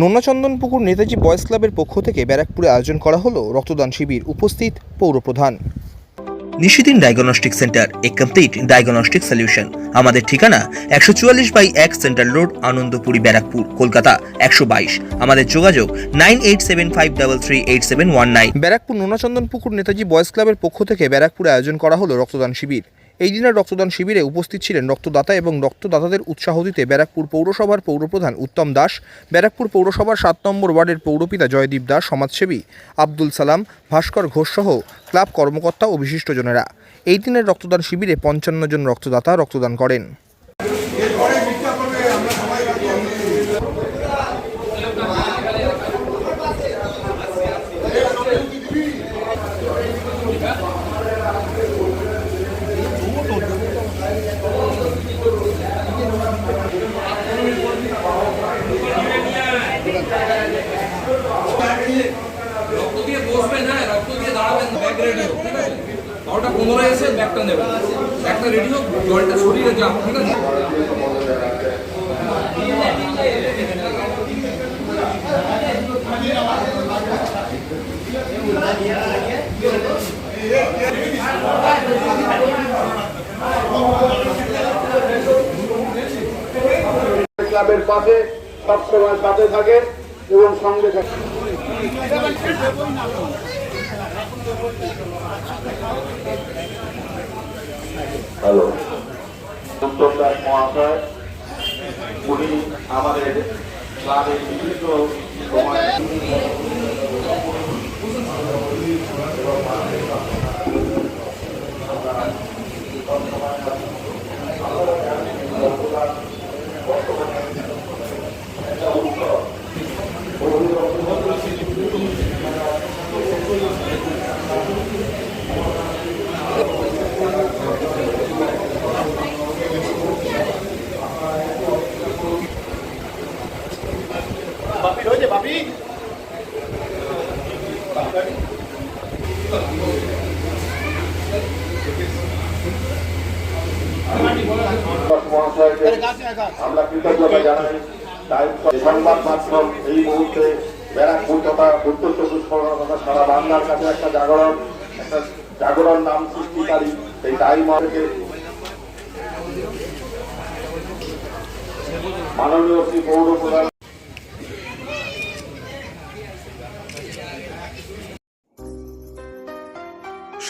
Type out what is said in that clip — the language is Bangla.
নোনাচন্দনপুকুর নেতাজি বয়েজ ক্লাবের পক্ষ থেকে ব্যারাকপুরে আয়োজন করা হলো রক্তদান শিবির উপস্থিত পৌরপ্রধান। Nishidin diagnostic centre a complete diagnostic solution আমাদের ঠিকানা একশো চুয়াল্লিশ বাই এক সেন্ট্রাল রোড আনন্দপুরি ব্যারাকপুর কলকাতা একশো বাইশ। আমাদের যোগাযোগ nine eight seven five double three eight seven one nine. Barrackpore Nonachandan Pukur Netaji boys ক্লাবের পক্ষ থেকে ব্যারাকপুরে আয়োজন করা হলো রক্তদান শিবির। এই দিনের রক্তদান শিবিরে উপস্থিত ছিলেন রক্তদাতা এবং রক্তদাতাদের উৎসাহ দিতে ব্যারাকপুর পৌরসভার পৌরপ্রধান উত্তম দাস, ব্যারাকপুর পৌরসভার সাত নম্বর ওয়ার্ডের পৌরপিতা জয়দীপ দাস, সমাজসেবী আব্দুল সালাম, ভাস্কর ঘোষসহ ক্লাব কর্মকর্তা ও বিশিষ্টজনেরা। এই দিনের রক্তদান শিবিরে পঞ্চান্ন জন রক্তদাতা রক্তদান করেন রক্ত দিয়ে বসবেন হ্যাঁ রক্ত দিয়ে দাঁড়াবেন ব্যাগ রেডি হোক ঠিক আছে বারোটা পনেরো এসে নেবেন ব্যাগটা রেডি হোক, জলটা শরীরে যাক ঠিক আছে? ক্লাবের পাশে সবসময় সাথে থাকে এবং সঙ্গে থাকে। হ্যালো। উত্তম দাস মহাশয় উনি আমাদের ক্লাবের বিভিন্ন সময় তথা সারা বাংলার কাছে একটা জাগরণ একটা মাননীয় শ্রী পৌর প্রধান